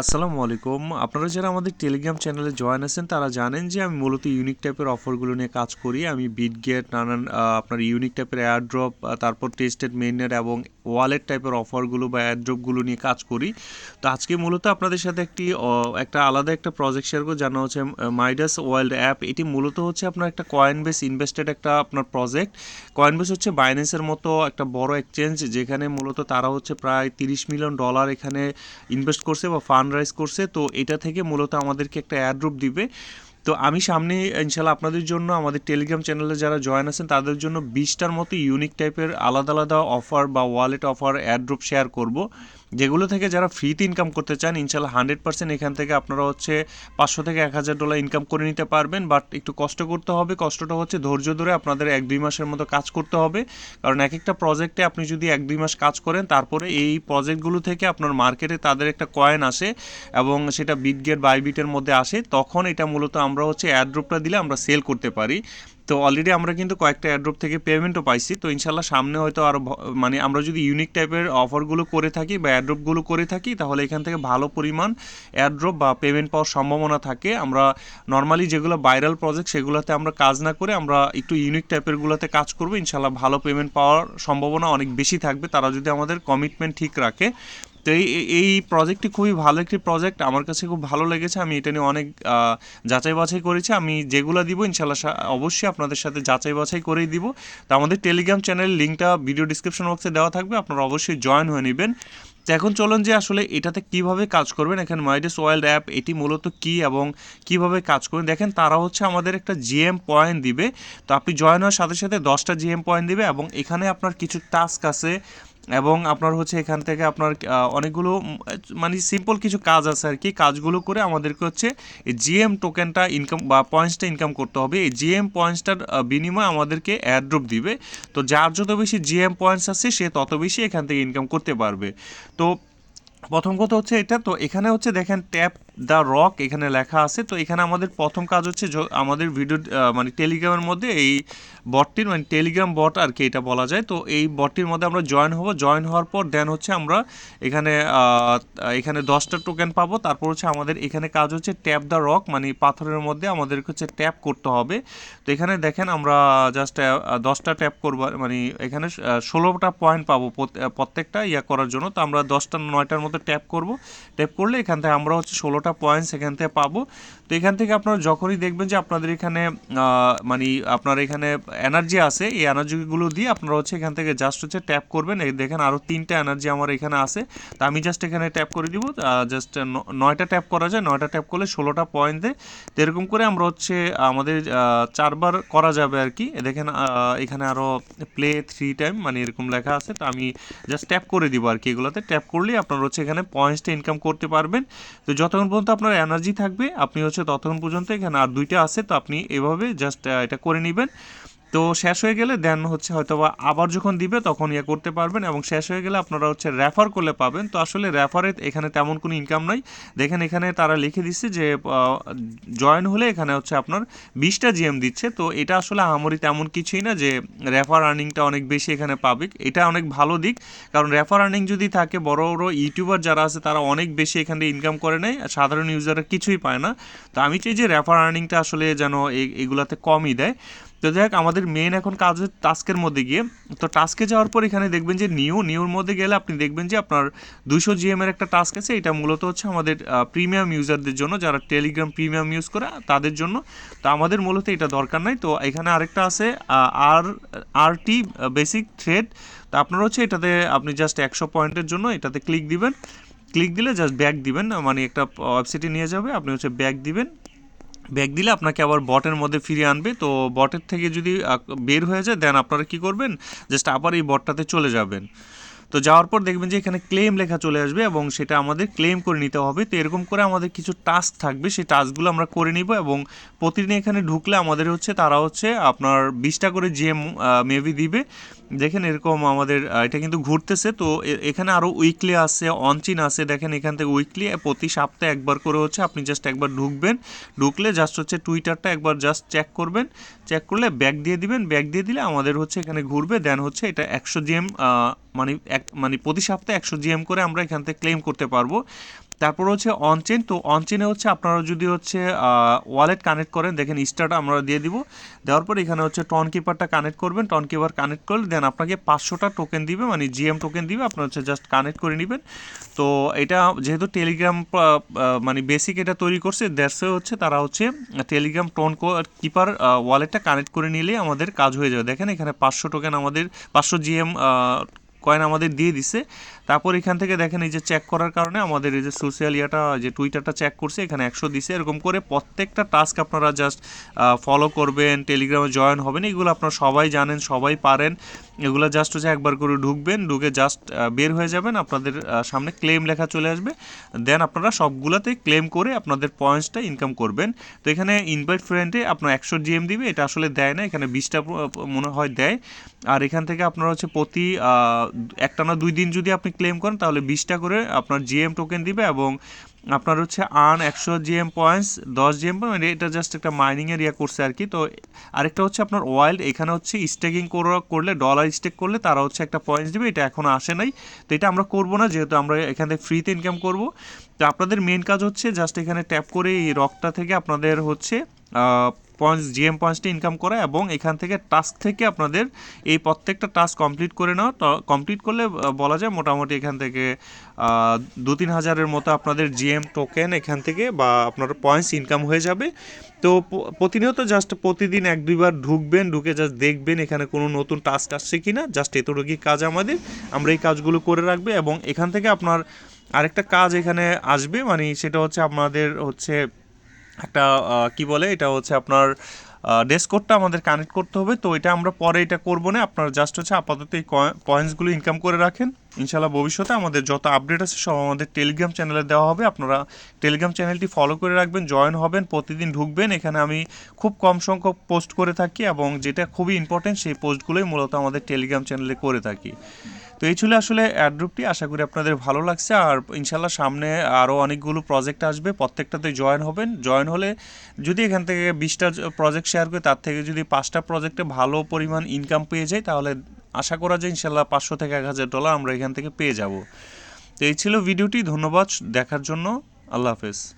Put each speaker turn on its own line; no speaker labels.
আসসালামু আলাইকুম। আপনারা যারা আমাদের টেলিগ্রাম চ্যানেলে জয়েন আছেন, তারা জানেন যে আমি মূলত ইউনিক টাইপের অফারগুলো নিয়ে কাজ করি। আমি বিট গেট নানান আপনার ইউনিক টাইপের এয়ারড্রপ তারপর টেস্টেড মেইনের এবং ওয়ালেট টাইপের অফারগুলো বা এয়ারড্রপগুলো নিয়ে কাজ করি। তো আজকে মূলত আপনাদের সাথে একটি একটা আলাদা একটা প্রজেক্ট শেয়ার করব, জানা হচ্ছে মাইডাস ওয়ার্ল্ড অ্যাপ এটি মূলত হচ্ছে আপনার একটা কয়েন বেস ইনভেস্টেড একটা আপনার প্রজেক্ট কয়েন বেস হচ্ছে বাইন্যান্সের মতো একটা বড় এক্সচেঞ্জ যেখানে মূলত তারা হচ্ছে প্রায় তিরিশ মিলিয়ন ডলার এখানে ইনভেস্ট করছে বা রাইজ করছে, তো এটা থেকে মূলত আমাদেরকে একটা অ্যাড্রপ দিবে। তো আমি সামনে ইনশাল্লাহ আপনাদের জন্য, আমাদের টেলিগ্রাম চ্যানেলে যারা জয়েন আছেন, তাদের জন্য বিশটার মতো ইউনিক টাইপের আলাদা আলাদা অফার বা ওয়ালেট অফার অ্যাড্রপ শেয়ার করব। যেগুলো থেকে যারা ফ্রিতে ইনকাম করতে চান, ইনশাল্লাহ হান্ড্রেড পার্সেন্ট এখান থেকে আপনারা হচ্ছে পাঁচশো থেকে এক হাজার ডলার ইনকাম করে নিতে পারবেন। বাট একটু কষ্ট করতে হবে। কষ্টটা হচ্ছে ধৈর্য ধরে আপনাদের এক দুই মাসের মতো কাজ করতে হবে। কারণ এক একটা প্রজেক্টে আপনি যদি এক দুই মাস কাজ করেন, তারপরে এই প্রজেক্টগুলো থেকে আপনার মার্কেটে তাদের একটা কয়েন আসে এবং সেটা বিটগেট বাইবিটের মধ্যে আসে, তখন এটা মূলত আমরা হচ্ছে অ্যাড্রপটা দিলে আমরা সেল করতে পারি। তো অলরেডি আমরা কিন্তু কয়েকটা অ্যাড্রপ থেকে পেমেন্টও পাইছি। তো ইনশাল্লাহ সামনে হয়তো আরও মানে আমরা যদি ইউনিক টাইপের অফারগুলো করে থাকি বা অ্যাড্রপগুলো করে থাকি, তাহলে এখান থেকে ভালো পরিমাণ অ্যাড্রপ বা পেমেন্ট পাওয়ার সম্ভাবনা থাকে। আমরা নর্মালি যেগুলো ভাইরাল প্রজেক্ট সেগুলোতে আমরা কাজ না করে আমরা একটু ইউনিক টাইপেরগুলোতে কাজ করব। ইনশাল্লাহ ভালো পেমেন্ট পাওয়ার সম্ভাবনা অনেক বেশি থাকবে। তারা যদি আমাদের কমিটমেন্ট ঠিক রাখে তো এই, এই- প্রজেক্টটি খুবই ভালো একটি প্রজেক্ট আমার কাছে খুব ভালো লেগেছে। আমি এটা নিয়ে অনেক যাচাই বাছাই করেছি। আমি যেগুলো দিব ইনশাল্লাহ অবশ্যই আপনাদের সাথে যাচাই বাছাই করেই দিব। তো আমাদের টেলিগ্রাম চ্যানেলের লিঙ্কটা ভিডিও ডিসক্রিপশন বক্সে দেওয়া থাকবে। আপনারা অবশ্যই জয়েন হয়ে নেবেন। তো এখন চলুন যে আসলে এটাতে কীভাবে কাজ করবেন। এখানে মাইডেস ওয়াইল্ড অ্যাপ এটি মূলত কি এবং কীভাবে কাজ করবেন? দেখেন, তারা হচ্ছে আমাদের একটা জিএম পয়েন্ট দিবে। তো আপনি জয়েন হওয়ার সাথে সাথে দশটা জিএম পয়েন্ট দিবে এবং এখানে আপনার কিছু টাস্ক আছে। এবং আপনার হচ্ছে এখান থেকে আপনার অনেকগুলো মানে সিম্পল কিছু কাজ আছে আর কি। কাজগুলো করে আমাদেরকে হচ্ছে জিএম টোকেনটা ইনকাম বা পয়েন্টসটা ইনকাম করতে হবে। এই জিএম পয়েন্টসটার বিনিময়ে আমাদেরকে অ্যাড্রপ দিবে। তো যার যত বেশি জিএম পয়েন্টস আছে, সে তত বেশি এখান থেকে ইনকাম করতে পারবে। তো প্রথম কথা হচ্ছে এটা। তো এখানে হচ্ছে দেখেন ট্যাপ দ্য রক এখানে লেখা আছে। তো এখানে আমাদের প্রথম কাজ হচ্ছে আমাদের ভিডিও মানে টেলিগ্রামের মধ্যে এই বটটির মানে টেলিগ্রাম বট আর কি এটা বলা যায়। তো এই বটটির মধ্যে আমরা জয়েন হব। জয়েন হওয়ার পর দেন হচ্ছে আমরা এখানে এখানে দশটা টোকেন পাবো। তারপর হচ্ছে আমাদের এখানে কাজ হচ্ছে ট্যাপ দ্য রক মানে পাথরের মধ্যে আমাদেরকে হচ্ছে ট্যাপ করতে হবে। তো এখানে দেখেন আমরা জাস্ট দশটা ট্যাপ করব মানে এখানে ষোলোটা পয়েন্ট পাবো প্রত্যেকটা ইয়া করার জন্য। তো আমরা দশটা নয়টার মতো ট্যাপ করব। ট্যাপ করলে এখান থেকে আমরা হচ্ছে ষোলোটা পয়েন্টস এখান থেকে পাবো? তো এখান থেকে আপনারা যখনই দেখবেন যে আপনাদের এখানে মানে আপনার এখানে এনার্জি আছে এই এনার্জিগুলো দিয়ে আপনারা হচ্ছে এখান থেকে জাস্ট হচ্ছে ট্যাপ করবেন। দেখেন আরও তিনটা এনার্জি আমার এখানে আছে। তো আমি জাস্ট এখানে ট্যাপ করে দিব। জাস্ট নয়টা ট্যাপ করা যায়। নয়টা ট্যাপ করলে ষোলোটা পয়েন্ট দেয়। তো এরকম করে আমরা হচ্ছে, আমাদের চারবার করা যাবে আর কি। দেখেন এখানে আরও প্লে থ্রি টাইম মানে এরকম লেখা আছে। তো আমি জাস্ট ট্যাপ করে দিব আর কি এগুলোতে। ট্যাপ করলেই আপনার হচ্ছে এখানে পয়েন্টসটা ইনকাম করতে পারবেন। তো যতক্ষণ পর্যন্ত আপনার এনার্জি থাকবে। আপনি হচ্ছে ততক্ষণ পর্যন্ত এখানে আর দুইটা আছে, তো আপনি এভাবে জাস্ট এটা করে নেবেন। তো শেষ হয়ে গেলে দেন হচ্ছে হয়তো বা আবার যখন দিবে তখন ইয়ে করতে পারবেন এবং শেষ হয়ে গেলে আপনারা হচ্ছে রেফার করলে পাবেন। তো আসলে রেফারে এখানে তেমন কোনো ইনকাম নাই। দেখেন এখানে তারা লিখে দিচ্ছে যে জয়েন হলে এখানে হচ্ছে আপনার বিশটা জিএম দিচ্ছে। তো এটা আসলে আহামরি তেমন কিছুই না যে রেফার আর্নিংটা অনেক বেশি এখানে পাবে। এটা অনেক ভালো দিক। কারণ রেফার আর্নিং যদি থাকে, বড় বড় ইউটিউবার যারা আছে তারা অনেক বেশি এখানে ইনকাম করে নেয়। সাধারণ ইউজাররা কিছুই পায় না। তো আমি চাই যে রেফার আর্নিংটা আসলে যেন এগুলাতে কমই দেয়। তো যাই হোক, আমাদের মেন এখন কাজের টাস্কের মধ্যে গিয়ে। তো টাস্কে যাওয়ার পর এখানে দেখবেন যে নিউ নিউর মধ্যে গেলে আপনি দেখবেন যে আপনার দুশো জিএম এর একটা টাস্ক আছে। এটা মূলত হচ্ছে আমাদের প্রিমিয়াম ইউজারদের জন্য, যারা টেলিগ্রাম প্রিমিয়াম ইউজ করে, তাদের জন্য। তো আমাদের মূলত এটা দরকার নাই। তো এখানে আরেকটা আছে আর আর টি বেসিক থ্রেড তো আপনার হচ্ছে এটাতে আপনি জাস্ট একশো পয়েন্টের জন্য এটাতে ক্লিক দিবেন। ক্লিক দিলে জাস্ট ব্যাক দিবেন মানে একটা ওয়েবসাইটে নিয়ে যাবে। আপনি হচ্ছে ব্যাক দিবেন। ব্যাক দিলে আপনাকে আবার বটের মধ্যে ফিরিয়ে আনবে। তো বটের থেকে যদি বের হয়ে যায় দেন আপনারা কি করবেন? জাস্ট আবার এই বটটাতে চলে যাবেন। তো যাওয়ার পর দেখবেন যে এখানে ক্লেম লেখা চলে আসবে এবং সেটা আমাদের ক্লেম করে নিতে হবে। তো এরকম করে আমাদের কিছু টাস্ক থাকবে, সেই টাস্কগুলো আমরা করে নিব এবং প্রতিদিন এখানে ঢুকলে আমাদের হচ্ছে, তারা হচ্ছে আপনার বিশটা করে জিএম মেবি দিবে। দেখেন এরকম আমাদের এটা কিন্তু ঘুরতেছে। তো এখানে আরও উইকলি আছে অনচিন আছে। দেখেন এখান থেকে উইকলি প্রতি সপ্তাহে একবার করে হচ্ছে আপনি জাস্ট একবার ঢুকবেন। ঢুকলে জাস্ট হচ্ছে টুইটারটা একবার জাস্ট চেক করবেন। চেক করলে ব্যাক দিয়ে দিবেন। ব্যাক দিয়ে দিলে আমাদের হচ্ছে এখানে ঘুরবে। দেন হচ্ছে এটা একশো জিএম মানে এক মানে প্রতি সপ্তাহে একশো জিএম করে আমরা এখান থেকে ক্লেম করতে পারব। তারপর হচ্ছে অনচেন তো অনচেনে হচ্ছে আপনারা যদি হচ্ছে ওয়ালেট কানেক্ট করেন, দেখেন স্টারটা আমরা দিয়ে দিব। দেওয়ার পর এখানে হচ্ছে টন কিপারটা কানেক্ট করবেন টন কিপার কানেক্ট করলে দেন আপনাকে পাঁচশোটা টোকেন দিবে মানে জিএম টোকেন দিবে, আপনার হচ্ছে জাস্ট কানেক্ট করে নেবেন। তো এটা যেহেতু টেলিগ্রাম মানে বেসিক এটা তৈরি করছে দ্যাটসে হচ্ছে তারা হচ্ছে টেলিগ্রাম টোন কিপার ওয়ালেটটা কানেক্ট করে নিলেই আমাদের কাজ হয়ে যাবে। দেখেন এখানে পাঁচশো টোকেন আমাদের, পাঁচশো জিএম কয়েন আমাদের দিয়ে দিছে। তারপর এখান থেকে দেখেন এই যে চেক করার কারণে আমাদের এই যে সোশ্যাল ইয়াটা, যে টুইটারটা চেক করছে, এখানে একশো দিছে। এরকম করে প্রত্যেকটা টাস্ক আপনারা জাস্ট ফলো করবেন টেলিগ্রামে জয়েন হবেন, এগুলো আপনারা সবাই জানেন, সবাই পারেন। এগুলো জাস্ট হচ্ছে একবার করে ঢুকবেন, ঢুকে জাস্ট বের হয়ে যাবেন, আপনাদের সামনে ক্লেম লেখা চলে আসবে। দেন আপনারা সবগুলোতে ক্লেম করে আপনাদের পয়েন্টসটা ইনকাম করবেন। তো এখানে ইনভাইট ফ্রেন্ডে আপনার একশো জিএম দিবে, এটা আসলে দেয় না, এখানে বিশটা মনে হয় দেয়। আর এখান থেকে আপনারা হচ্ছে প্রতি একটা না দুই দিন যদি আপনি ক্লেম করেন, তাহলে বিশটা করে আপনার জিএম টোকেন দিবে এবং আপনার হচ্ছে আর্ন একশো জিএম পয়েন্টস দশ জিএম পয়েন্ট এটা জাস্ট একটা মাইনিংয়ের ইয়ে করছে আর কি। তো আরেকটা হচ্ছে আপনার ওয়াইল্ড এখানে হচ্ছে স্টেকিং করলে ডলার স্টেক করলে তারা হচ্ছে একটা পয়েন্টস দেবে, এটা এখন আসে নাই। তো এটা আমরা করব না, যেহেতু আমরা এখান থেকে ফ্রিতে ইনকাম করব। তো আপনাদের মেন কাজ হচ্ছে জাস্ট এখানে ট্যাপ করে এই রকটা থেকে আপনাদের হচ্ছে পয়েন্টস, জিএম পয়েন্টসটা ইনকাম করা এবং এখান থেকে টাস্ক থেকে আপনাদের এই প্রত্যেকটা টাস্ক কমপ্লিট করে নেওয়া। কমপ্লিট করলে বলা যায় মোটামুটি এখান থেকে দু তিন হাজারের মতো আপনাদের জিএম টোকেন এখান থেকে বা আপনার পয়েন্টস ইনকাম হয়ে যাবে। তো প্রতিনিয়ত জাস্ট প্রতিদিন এক, দুইবার ঢুকবেন, ঢুকে জাস্ট দেখবেন এখানে কোনো নতুন টাস্ক আসছে কি না জাস্ট এতটুকুই কাজ আমাদের। আমরা এই কাজগুলো করে রাখবে এবং এখান থেকে আপনার আরেকটা কাজ এখানে আসবে মানে সেটা হচ্ছে আপনাদের হচ্ছে একটা কি বলে, এটা হচ্ছে আপনার ডেস্কোডটা আমাদের কানেক্ট করতে হবে। তো এটা আমরা পরে এটা করব না। আপনার জাস্ট হচ্ছে আপাতত এই পয়েন্টসগুলো ইনকাম করে রাখেন। ইনশাল্লাহ ভবিষ্যতে আমাদের যত আপডেট আছে সব আমাদের টেলিগ্রাম চ্যানেলে দেওয়া হবে। আপনারা টেলিগ্রাম চ্যানেলটি ফলো করে রাখবেন জয়েন হবেন, প্রতিদিন ঢুকবেন। এখানে আমি খুব কম সংখ্যক পোস্ট করে থাকি এবং যেটা খুবই ইম্পর্টেন্ট সেই পোস্টগুলোই মূলত আমাদের টেলিগ্রাম চ্যানেলে করে থাকি। তো এই ছিল আসলে অ্যাড্রুপটি আশা করি আপনাদের ভালো লাগছে। আর ইনশাল্লাহ সামনে আরও অনেকগুলো প্রজেক্ট আসবে। প্রত্যেকটাতে জয়েন হবেন। জয়েন হলে যদি এখান থেকে বিশটা প্রজেক্ট শেয়ার করে, তার থেকে যদি পাঁচটা প্রজেক্টে ভালো পরিমাণ ইনকাম পেয়ে যাই, তাহলে আশা করা যায় ইনশাল্লাহ পাঁচশো থেকে এক হাজার ডলার আমরা এখান থেকে পেয়ে যাব। তো এই ছিল ভিডিওটি। ধন্যবাদ দেখার জন্য। আল্লাহ হাফেজ।